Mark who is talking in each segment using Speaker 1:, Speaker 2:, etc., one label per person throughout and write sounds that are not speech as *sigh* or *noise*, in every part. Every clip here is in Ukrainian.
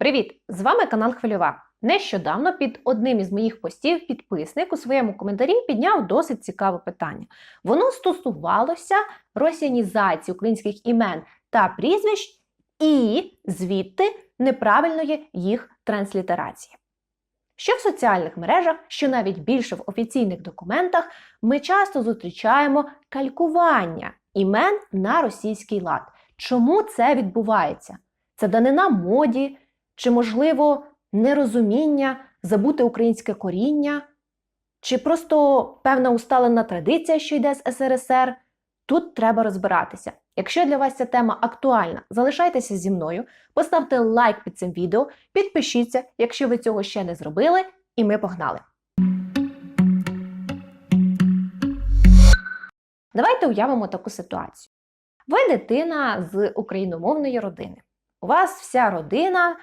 Speaker 1: Привіт! З вами канал Хвильова. Нещодавно під одним із моїх постів підписник у своєму коментарі підняв досить цікаве питання. Воно стосувалося росіянізації українських імен та прізвищ і звідти неправильної їх транслітерації. Що в соціальних мережах, що навіть більше в офіційних документах, ми часто зустрічаємо калькування імен на російський лад. Чому це відбувається? Це данина моді, чи, можливо, нерозуміння, забути українське коріння, чи просто певна усталена традиція, що йде з СРСР. Тут треба розбиратися. Якщо для вас ця тема актуальна, залишайтеся зі мною, поставте лайк під цим відео, підпишіться, якщо ви цього ще не зробили, і ми погнали. Давайте уявимо таку ситуацію. Ви дитина з україномовної родини. У вас вся родина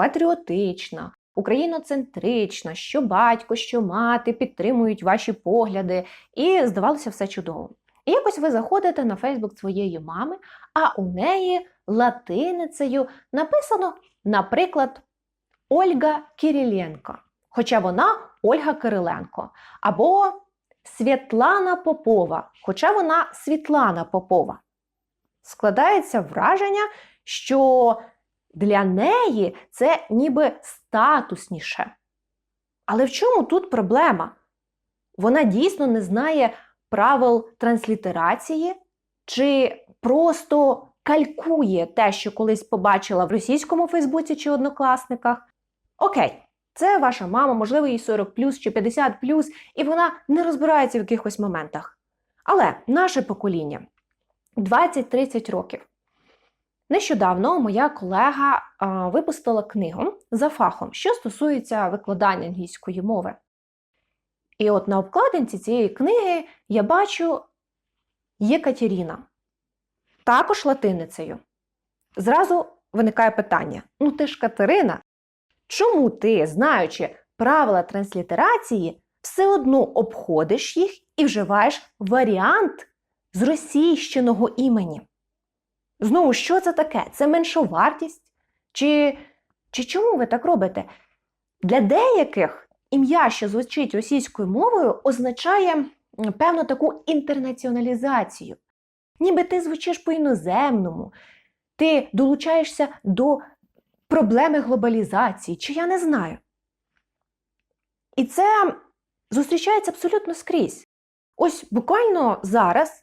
Speaker 1: патріотична, україноцентрична, що батько, що мати підтримують ваші погляди, і здавалося все чудово. І якось ви заходите на Фейсбук своєї мами, а у неї латиницею написано, наприклад, Ольга Кириленко, хоча вона Ольга Кириленко, або Світлана Попова, хоча вона Світлана Попова. Складається враження, що для неї це ніби статусніше. Але в чому тут проблема? Вона дійсно не знає правил транслітерації, чи просто калькує те, що колись побачила в російському Фейсбуці чи однокласниках. Окей, це ваша мама, можливо, їй 40 чи 50 і вона не розбирається в якихось моментах. Але наше покоління 20-30 років. Нещодавно моя колега випустила книгу за фахом, що стосується викладання англійської мови. І от на обкладинці цієї книги я бачу Єкатеріна, також латиницею. Зразу виникає питання: ну ти ж Катерина, чому ти, знаючи правила транслітерації, все одно обходиш їх і вживаєш варіант з російщеного імені? Знову, що це таке? Це меншовартість? Чи, Чи чому ви так робите? Для деяких ім'я, що звучить російською мовою, означає певну таку інтернаціоналізацію. Ніби ти звучиш по-іноземному, ти долучаєшся до проблеми глобалізації, чи я не знаю. І це зустрічається абсолютно скрізь. Ось буквально зараз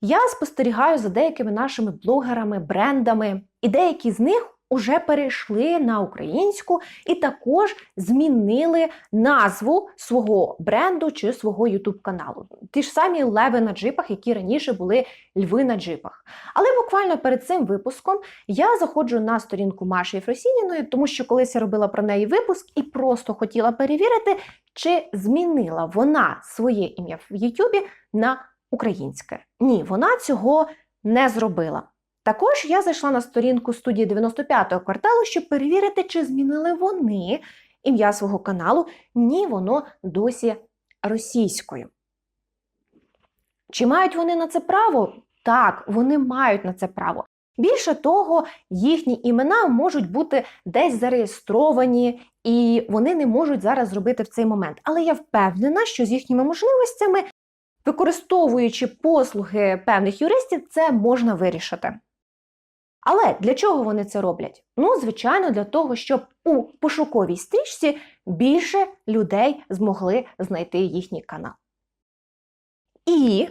Speaker 1: я спостерігаю за деякими нашими блогерами, брендами, і деякі з них уже перейшли на українську і також змінили назву свого бренду чи свого ютуб каналу. Ті ж самі леви на джипах, які раніше були льви на джипах. Але буквально перед цим випуском я заходжу на сторінку Маші Єфросініної, тому що колись я робила про неї випуск і просто хотіла перевірити, чи змінила вона своє ім'я в Ютубі на українське. Ні, вона цього не зробила. Також я зайшла на сторінку студії 95-го кварталу, щоб перевірити, чи змінили вони ім'я свого каналу. Ні, воно досі російською. Чи мають вони на це право? Так, вони мають на це право. Більше того, їхні імена можуть бути десь зареєстровані, і вони не можуть зараз зробити в цей момент. Але я впевнена, що з їхніми можливостями Використовуючи послуги певних юристів, це можна вирішити. Але для чого вони це роблять? Ну, звичайно, для того, щоб у пошуковій стрічці більше людей змогли знайти їхній канал. І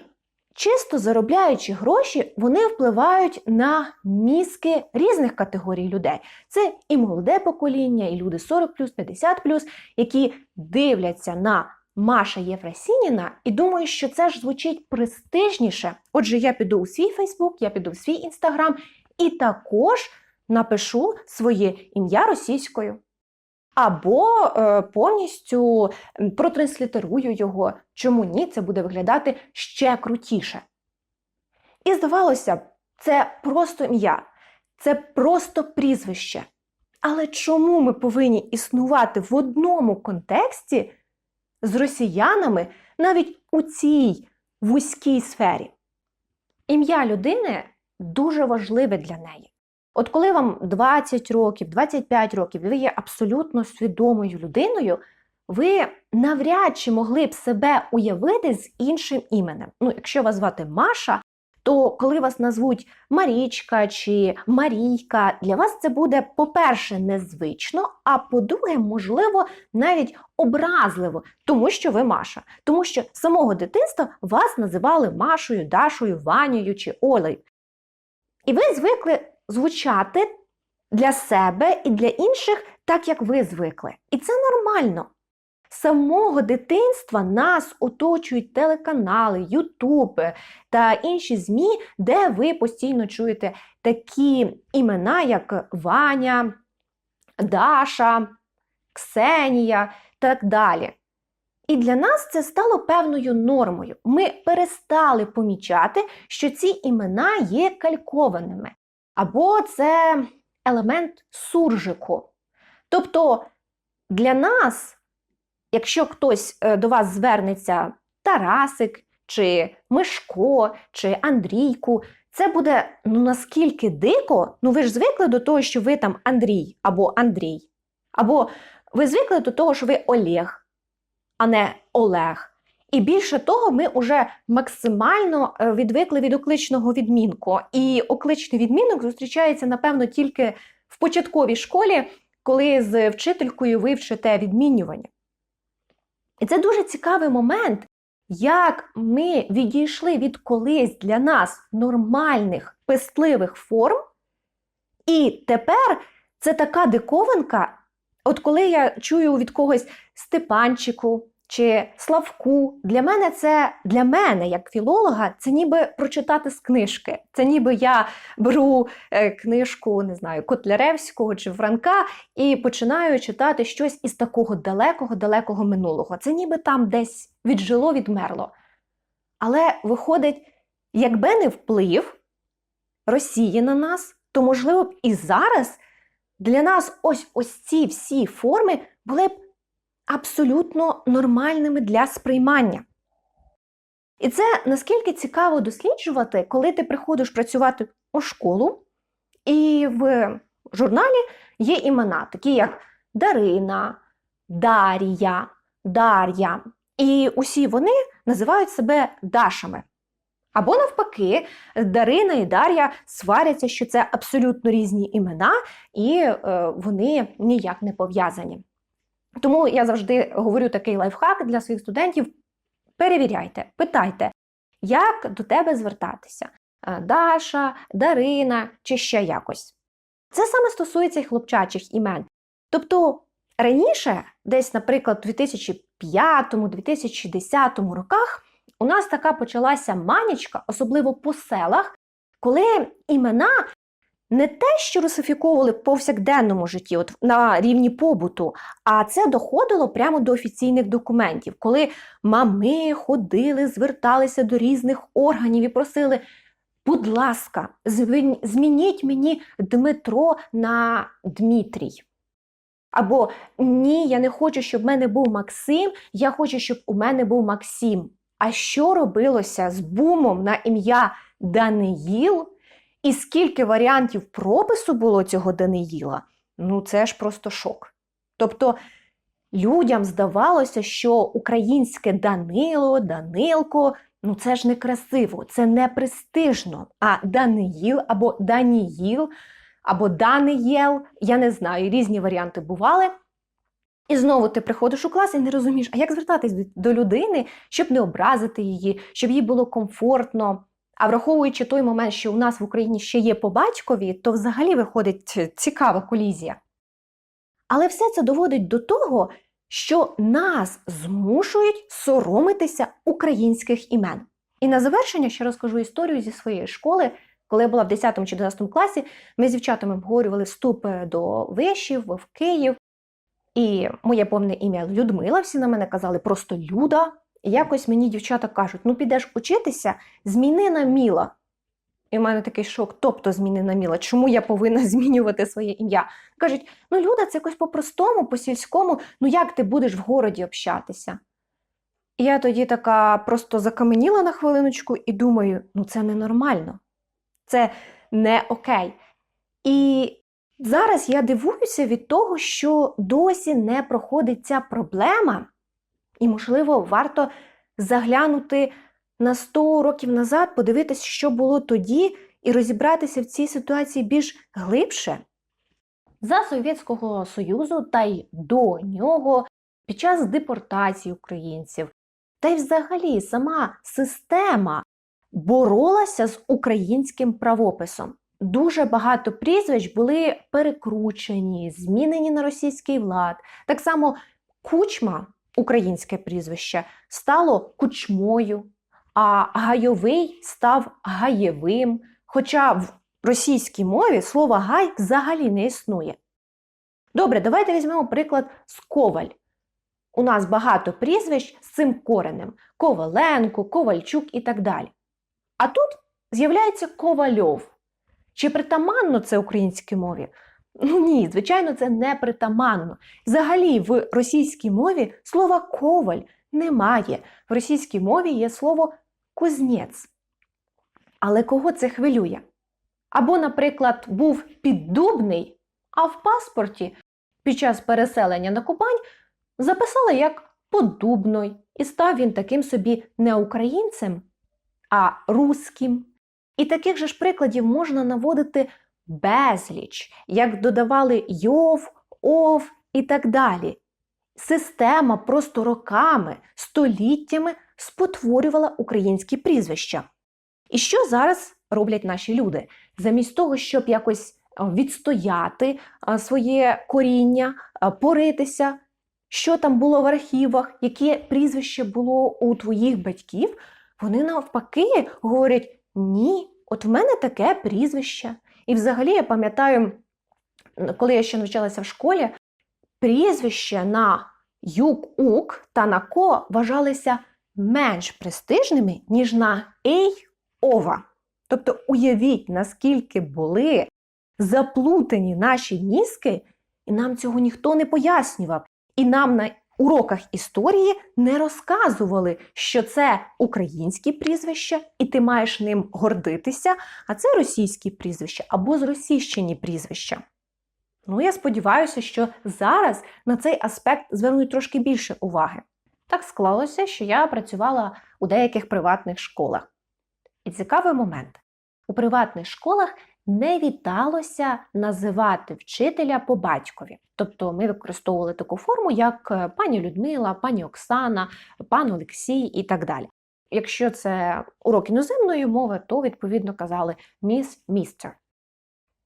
Speaker 1: чисто заробляючи гроші, вони впливають на мізки різних категорій людей. Це і молоде покоління, і люди 40, 50, які дивляться на Маша Єфросініна і думаю, що це ж звучить престижніше. Отже, я піду у свій Фейсбук, я піду в свій інстаграм і також напишу своє ім'я російською. Або е, повністю протранслітерую його. Чому ні, це буде виглядати ще крутіше. І здавалося б, це просто ім'я, це просто прізвище. Але чому ми повинні існувати в одному контексті з росіянами навіть у цій вузькій сфері. Ім'я людини дуже важливе для неї. От коли вам 20 років, 25 років, ви є абсолютно свідомою людиною, ви навряд чи могли б себе уявити з іншим іменем. Ну, якщо вас звати Маша, то коли вас назвуть Марічка чи Марійка, для вас це буде, по-перше, незвично, а по-друге, можливо, навіть образливо, тому що ви Маша. Тому що самого дитинства вас називали Машою, Дашою, Ванею чи Олею. І ви звикли звучати для себе і для інших так, як ви звикли. І це нормально. Самого дитинства нас оточують телеканали, Ютуб та інші ЗМІ, де ви постійно чуєте такі імена, як Ваня, Даша, Ксенія так далі. І для нас це стало певною нормою. Ми перестали помічати, що ці імена є калькованими, або це елемент суржику. Тобто для нас, якщо хтось е, до вас звернеться Тарасик, чи Мишко, чи Андрійку, це буде ну наскільки дико, ну ви ж звикли до того, що ви там Андрій або Андрій, або ви звикли до того, що ви Олег, а не Олег. І більше того, ми вже максимально е, відвикли від окличного відмінку. І окличний відмінок зустрічається, напевно, тільки в початковій школі, коли з вчителькою ви вчите відмінювання. І це дуже цікавий момент, як ми відійшли від колись для нас нормальних пестливих форм, і тепер це така диковинка. От коли я чую від когось Степанчику чи Славку, для мене це для мене, як філолога, це ніби прочитати з книжки. Це ніби я беру е, книжку, не знаю, Котляревського чи Франка і починаю читати щось із такого далекого-далекого минулого. Це ніби там десь віджило, відмерло. Але виходить, якби не вплив Росії на нас, то можливо б і зараз для нас ось ось ці всі форми були б абсолютно нормальними для сприймання. І це наскільки цікаво досліджувати, коли ти приходиш працювати у школу, і в журналі є імена, такі як Дарина, Дарія, Дар'я. І усі вони називають себе Дашами. Або навпаки, Дарина і Дар'я сваряться, що це абсолютно різні імена, і е, вони ніяк не пов'язані. Тому я завжди говорю такий лайфхак для своїх студентів: перевіряйте, питайте, як до тебе звертатися: Е, Даша, Дарина чи ще якось. Це саме стосується і хлопчачих імен. Тобто раніше, десь, наприклад, у 2005-2010 роках, у нас така почалася манічка, особливо по селах, коли імена не те, що русифіковували в повсякденному житті, от на рівні побуту, а це доходило прямо до офіційних документів, коли мами ходили, зверталися до різних органів і просили. Будь ласка, змініть мені Дмитро на Дмитрій. Або ні, я не хочу, щоб в мене був Максим, я хочу, щоб у мене був Максим. А що робилося з бумом на ім'я Даниїл? І скільки варіантів пропису було цього Даниїла? Ну, це ж просто шок. Тобто людям здавалося, що українське Данило, Данилко ну це ж не красиво, це не престижно. А Даниїл або Даніїл, або Даниєл, я не знаю, різні варіанти бували. І знову ти приходиш у клас і не розумієш, а як звертатись до- людини, щоб не образити її, щоб їй було комфортно. А враховуючи той момент, що у нас в Україні ще є по батькові, то взагалі виходить цікава колізія. Але все це доводить до того, що нас змушують соромитися українських імен. І на завершення ще розкажу історію зі своєї школи. Коли я була в 10 чи 11 класі, ми з дівчатами обговорювали вступ е, до вишів в Київ. І моє повне ім'я Людмила, всі на мене казали просто Люда. Якось мені дівчата кажуть: ну підеш учитися, зміни на Міла. І в мене такий шок, тобто зміни на Міла. Чому я повинна *laughs* змінювати своє ім'я? Кажуть, ну Люда, це якось по-простому, по-сільському, ну як ти будеш в городі общатися? І я тоді така просто закаменіла на хвилиночку і думаю, ну це ненормально, це не окей. І зараз я дивуюся від того, що досі не проходить ця проблема, і, можливо, варто заглянути на 100 років назад, подивитися, що було тоді, і розібратися в цій ситуації більш глибше. За Совєтського Союзу та й до нього під час депортації українців, та й взагалі сама система боролася з українським правописом. Дуже багато прізвищ були перекручені, змінені на російський влад. Так само кучма, українське прізвище, стало кучмою, а гайовий став гаєвим. Хоча в російській мові слово гай взагалі не існує. Добре, давайте візьмемо приклад з коваль. У нас багато прізвищ з цим коренем: Коваленко, Ковальчук і так далі. А тут з'являється Ковальов. Чи притаманно це українській мові? Ну ні, звичайно, це не притаманно. Взагалі, в російській мові слова коваль немає. В російській мові є слово кузнець. Але кого це хвилює? Або, наприклад, був піддубний, а в паспорті під час переселення на Кубань записали як поддубной, і став він таким собі не українцем, а русським. І таких же ж прикладів можна наводити безліч, як додавали йов, ов і так далі. Система просто роками, століттями спотворювала українські прізвища. І що зараз роблять наші люди? Замість того, щоб якось відстояти своє коріння, поритися, що там було в архівах, яке прізвище було у твоїх батьків, вони навпаки говорять: ні, от в мене таке прізвище. І взагалі я пам'ятаю, коли я ще навчалася в школі, прізвища на юк-ук та на ко вважалися менш престижними, ніж на ей ова. Тобто уявіть, наскільки були заплутані наші мізки, і нам цього ніхто не пояснював. І нам на уроках історії не розказували, що це українські прізвища, і ти маєш ним гордитися, а це російські прізвища або зросійщені прізвища. Ну, я сподіваюся, що зараз на цей аспект звернуть трошки більше уваги. Так склалося, що я працювала у деяких приватних школах. І цікавий момент: у приватних школах не віталося називати вчителя по батькові. Тобто ми використовували таку форму, як е, пані Людмила, пані Оксана, пан Олексій і так далі. Якщо це урок іноземної мови, то відповідно казали міс містер.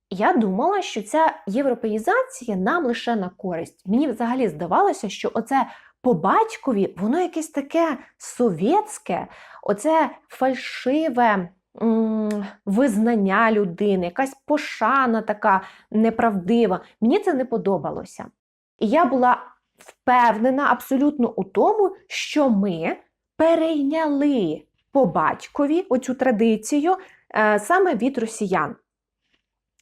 Speaker 1: Я думала, що ця європеїзація нам лише на користь. Мені взагалі здавалося, що оце по батькові, воно якесь таке совєтське, оце фальшиве визнання людини, якась пошана така неправдива. Мені це не подобалося. І я була впевнена абсолютно у тому, що ми перейняли по батькові оцю традицію е, саме від росіян.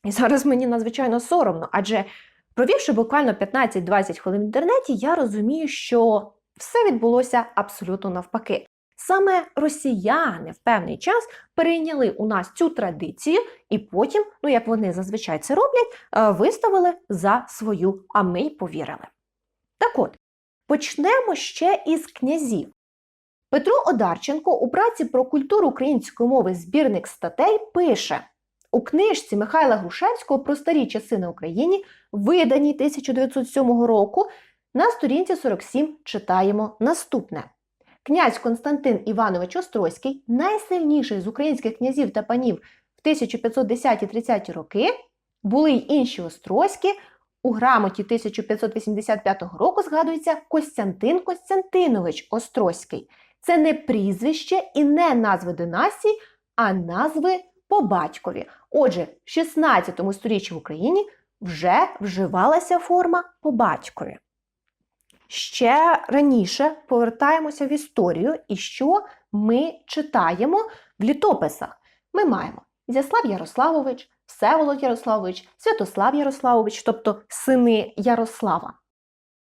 Speaker 1: І зараз мені надзвичайно соромно, адже провівши буквально 15-20 хвилин в інтернеті, я розумію, що все відбулося абсолютно навпаки. Саме росіяни в певний час перейняли у нас цю традицію, і потім, ну як вони зазвичай це роблять, е, виставили за свою, а ми й повірили. Так от, почнемо ще із князів. Петро Одарченко у праці про культуру української мови збірник статей пише: у книжці Михайла Грушевського про старі часи на Україні, виданій 1907 року, на сторінці 47 читаємо наступне. Князь Константин Іванович Острозький, найсильніший з українських князів та панів в 1510-30 роки, були й інші Острозькі. У грамоті 1585 року згадується Костянтин Костянтинович Острозький. Це не прізвище і не назви династій, а назви по батькові. Отже, в 16 сторіччі в Україні вже вживалася форма по батькові. Ще раніше повертаємося в історію, і що ми читаємо в літописах. Ми маємо Зяслав Ярославович, Всеволод Ярославович, Святослав Ярославович, тобто сини Ярослава.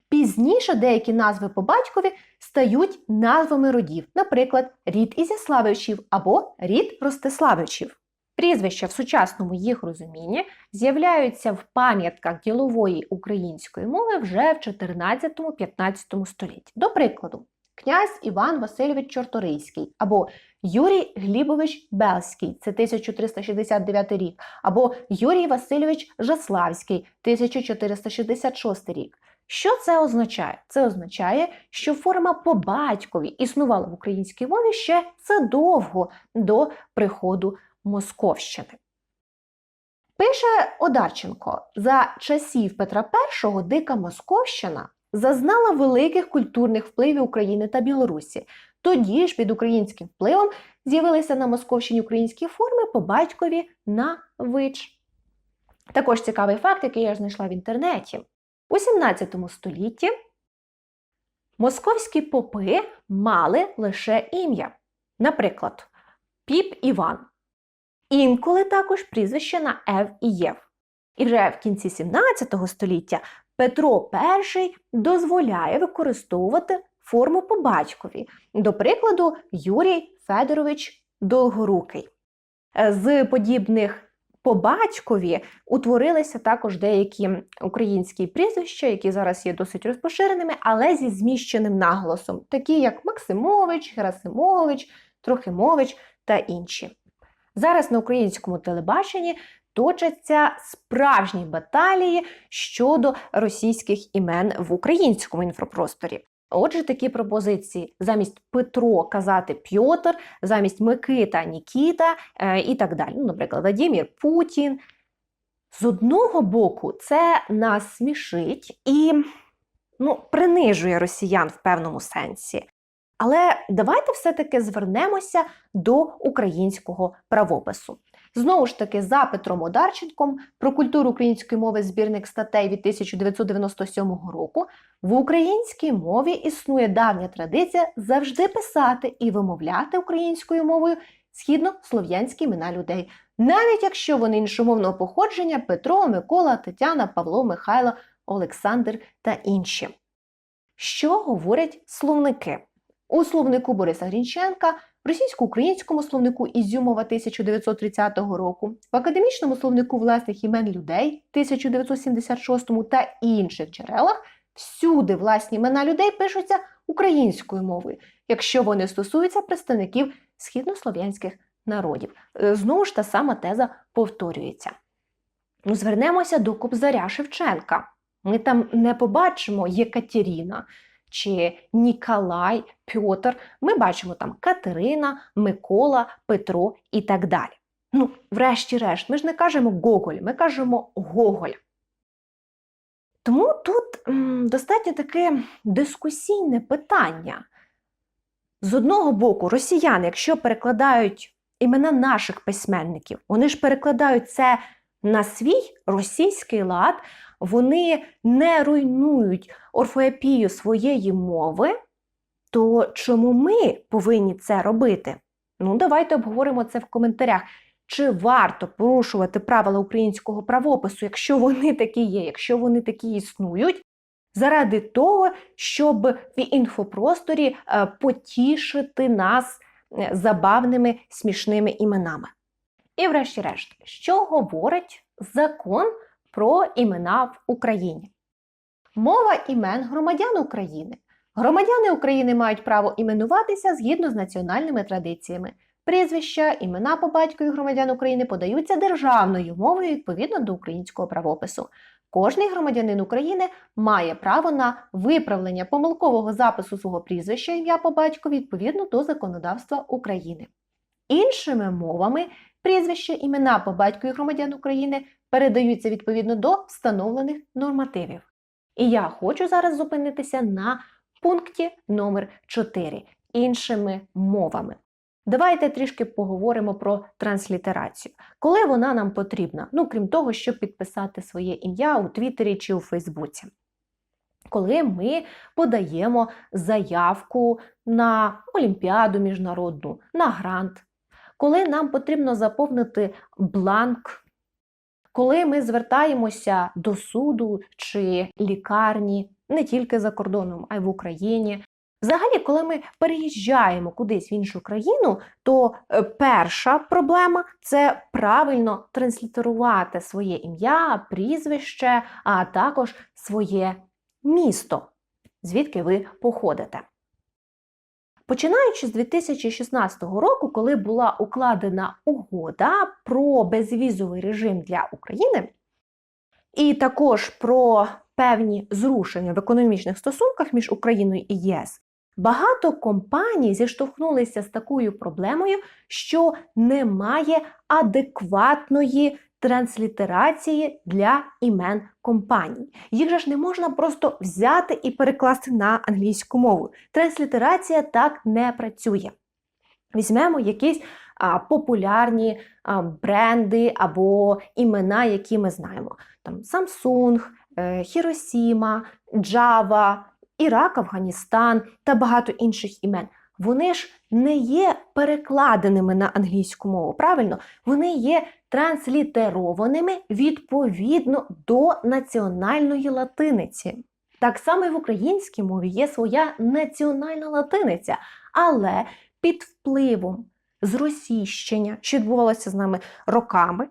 Speaker 1: Пізніше деякі назви по батькові стають назвами родів, наприклад, рід Ізяславичів або рід Ростиславичів. Прізвища в сучасному їх розумінні з'являються в пам'ятках ділової української мови вже в 14-15 столітті. До прикладу, князь Іван Васильович Чорторийський або Юрій Глібович Белський, це 1369 рік, або Юрій Васильович Жаславський, 1466 рік. Що це означає? Це означає, що форма по батькові існувала в українській мові ще задовго до приходу Московщини. Пише Одарченко: за часів Петра І Дика Московщина зазнала великих культурних впливів України та Білорусі. Тоді ж під українським впливом з'явилися на Московщині українські форми по батькові на вич. Також цікавий факт, який я знайшла в інтернеті. У 17 столітті московські попи мали лише ім'я. Наприклад, Піп Іван. Інколи також прізвище на Ев і Єв. І вже в кінці 17 століття Петро І дозволяє використовувати форму по батькові. До прикладу, Юрій Федорович Долгорукий. З подібних по батькові утворилися також деякі українські прізвища, які зараз є досить розпоширеними, але зі зміщеним наголосом, такі як Максимович, Герасимович, Трохимович та інші. Зараз на українському телебаченні точаться справжні баталії щодо російських імен в українському інфопросторі. Отже, такі пропозиції замість Петро казати Пьотр, замість Микита Нікіта е, і так далі. Ну, наприклад, Владимир Путін. З одного боку, це нас смішить і ну, принижує росіян в певному сенсі. Але давайте все-таки звернемося до українського правопису. Знову ж таки, за Петром Одарченком про культуру української мови збірник статей від 1997 року в українській мові існує давня традиція завжди писати і вимовляти українською мовою східно слов'янські імена людей, навіть якщо вони іншомовного походження Петро, Микола, Тетяна, Павло, Михайло, Олександр та інші. Що говорять словники? У словнику Бориса Грінченка, в російсько-українському словнику Ізюмова 1930 року, в академічному словнику власних імен людей 1976 та інших джерелах всюди власні імена людей пишуться українською мовою, якщо вони стосуються представників східнослов'янських народів. Е, Знову ж та сама теза повторюється. Ну, звернемося до Кобзаря Шевченка. Ми там не побачимо Єкатеріна чи Ніколай, Пьотр. Ми бачимо там Катерина, Микола, Петро і так далі. Ну, врешті-решт, ми ж не кажемо Гоголь, ми кажемо Гоголь. Тому тут м, достатньо таке дискусійне питання. З одного боку, росіяни, якщо перекладають імена наших письменників, вони ж перекладають це на свій російський лад, вони не руйнують орфоепію своєї мови, то чому ми повинні це робити? Ну, давайте обговоримо це в коментарях. Чи варто порушувати правила українського правопису, якщо вони такі є, якщо вони такі існують, заради того, щоб в інфопросторі е, потішити нас е, забавними смішними іменами? І, врешті-решт, що говорить закон про імена в Україні? Мова імен громадян України. Громадяни України мають право іменуватися згідно з національними традиціями. Прізвища, імена по батькові громадян України подаються державною мовою відповідно до українського правопису. Кожний громадянин України має право на виправлення помилкового запису свого прізвища ім'я по батькові відповідно до законодавства України. Іншими мовами, прізвища, імена по батькові громадян України передаються відповідно до встановлених нормативів. І я хочу зараз зупинитися на пункті номер 4 іншими мовами. Давайте трішки поговоримо про транслітерацію. Коли вона нам потрібна? Ну, крім того, щоб підписати своє ім'я у Твіттері чи у Фейсбуці. Коли ми подаємо заявку на Олімпіаду міжнародну, на грант, коли нам потрібно заповнити бланк, коли ми звертаємося до суду чи лікарні не тільки за кордоном, а й в Україні, Взагалі, коли ми переїжджаємо кудись в іншу країну, то е, перша проблема це правильно транслітерувати своє ім'я, прізвище, а також своє місто, звідки ви походите. Починаючи з 2016 року, коли була укладена угода про безвізовий режим для України, і також про певні зрушення в економічних стосунках між Україною і ЄС, багато компаній зіштовхнулися з такою проблемою, що немає адекватної транслітерації для імен компаній. Їх же ж не можна просто взяти і перекласти на англійську мову. Транслітерація так не працює. Візьмемо якісь популярні бренди або імена, які ми знаємо. Там Samsung, е, Hiroshima, Java, Ірак, Афганістан та багато інших імен. Вони ж не є перекладеними на англійську мову, правильно? Вони є транслітерованими відповідно до національної латиниці. Так само і в українській мові є своя національна латиниця, але під впливом зросійщення, що відбувалося з нами роками,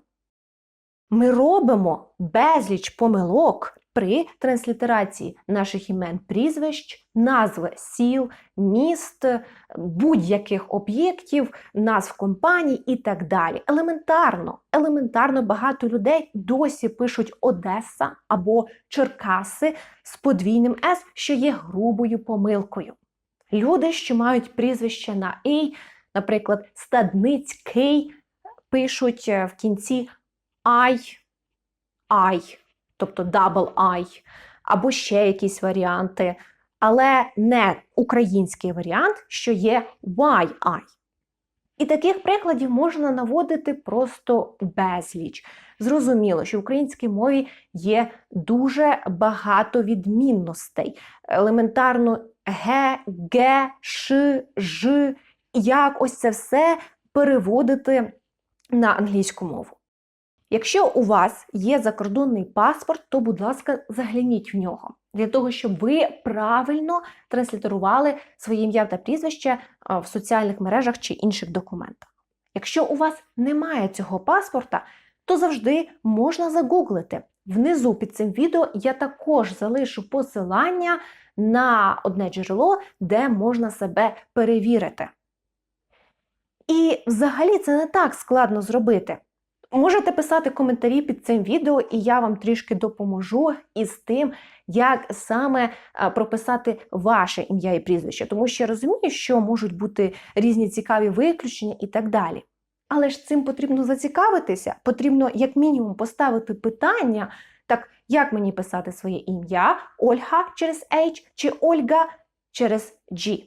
Speaker 1: ми робимо безліч помилок при транслітерації наших імен, прізвищ, назви сіл, міст, будь-яких об'єктів, назв компаній і так далі. Елементарно, елементарно багато людей досі пишуть Одеса або Черкаси з подвійним С, що є грубою помилкою. Люди, що мають прізвище на «ей», наприклад, Стадницький, пишуть е, в кінці ай, ай, тобто double I, або ще якісь варіанти, але не український варіант, що є YI. І таких прикладів можна наводити просто безліч. Зрозуміло, що в українській мові є дуже багато відмінностей. Елементарно ге, ге, ш, ж, як ось це все переводити на англійську мову. Якщо у вас є закордонний паспорт, то, будь ласка, загляніть в нього для того, щоб ви правильно транслітерували своє ім'я та прізвище в соціальних мережах чи інших документах. Якщо у вас немає цього паспорта, то завжди можна загуглити. Внизу під цим відео я також залишу посилання на одне джерело, де можна себе перевірити. І взагалі це не так складно зробити. Можете писати коментарі під цим відео, і я вам трішки допоможу із тим, як саме прописати ваше ім'я і прізвище, тому що я розумію, що можуть бути різні цікаві виключення і так далі. Але ж цим потрібно зацікавитися, потрібно, як мінімум, поставити питання, так як мені писати своє ім'я Ольга через H чи Ольга через G.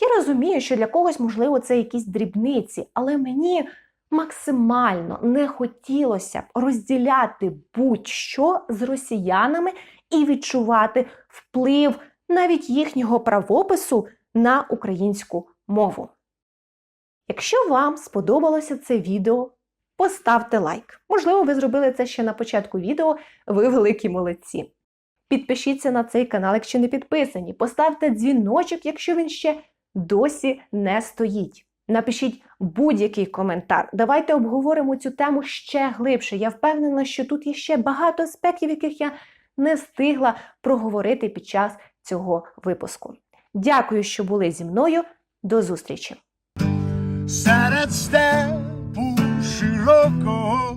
Speaker 1: Я розумію, що для когось, можливо, це якісь дрібниці, але мені максимально не хотілося б розділяти будь-що з росіянами і відчувати вплив навіть їхнього правопису на українську мову. Якщо вам сподобалося це відео, поставте лайк. Можливо, ви зробили це ще на початку відео, ви великі молодці. Підпишіться на цей канал, якщо не підписані. Поставте дзвіночок, якщо він ще досі не стоїть. Напишіть будь-який коментар. Давайте обговоримо цю тему ще глибше. Я впевнена, що тут є ще багато аспектів, яких я не встигла проговорити під час цього випуску. Дякую, що були зі мною. До зустрічі!
Speaker 2: Серед степу широкого